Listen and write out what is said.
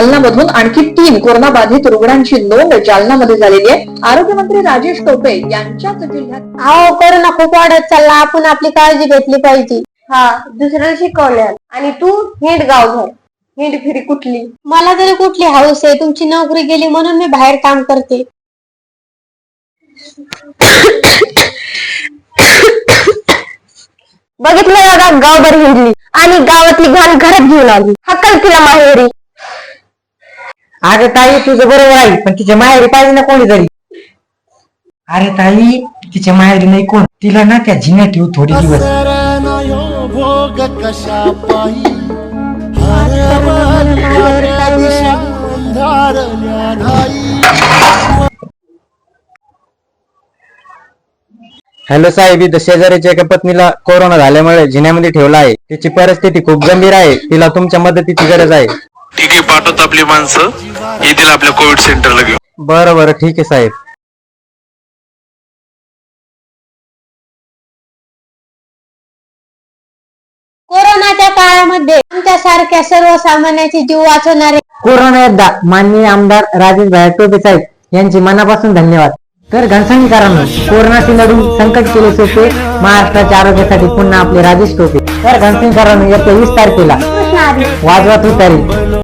जालनामधून आणखी तीन कोरोना बाधित रुग्णांची नोंद जालनामध्ये झालेली आहे. आरोग्यमंत्री राजेश टोपे यांच्याच जिल्ह्यात अहो करोना खूप वाढत चालला. आपण आपली काळजी घेतली पाहिजे. हा दुसऱ्याला शिकवल्या आणि तू हिंड गावभर हिंड फिरी कुठली? मला तरी कुठली हाऊस आहे तुमची नोकरी गेली म्हणून मी बाहेर काम करते. बघितलं दादा गावभर हिंडली. आणि गावातली घाण घरात घेऊन आली. हक्कल तिला माहेरी. अरे ताई तुझं बरोबर आहे पण तिच्या माहेरी पाहिजे ना कोणी तरी? अरे ताई तिच्या माहेरी नाही कोण. तिला ना त्या झिन्या ठेवू थोडे दिवस. भोग कशा पायी हॅलो साहेब इथं शेजारीच्या एका पत्नीला कोरोना झाल्यामुळे जिन्यामध्ये ठेवला आहे. तिची परिस्थिती खूप गंभीर आहे. तिला तुमच्या मदतीची गरज आहे. ठीक आहे पाठवतो आपली माणसं. येतील आपल्या कोविड सेंटरला घेऊन. बरं बरं ठीक आहे साहेब. कोरोनाच्या काळामध्ये आमच्यासारख्या सर्वसामान्याचे जीव वाचवणारे कोरोना योद्धा माननीय आमदार राजेश भाई टोपे साहेब यांचे मनापासून धन्यवाद. तर घनसंगीकरांनो कोरोनाशी लढून संकट केले सोपे महाराष्ट्राच्या आरोग्यासाठी पुन्हा आपले राजेश टोपे. तर घनसंगीकरांनो येत्या वीस तारखेला वाजवा तुतारी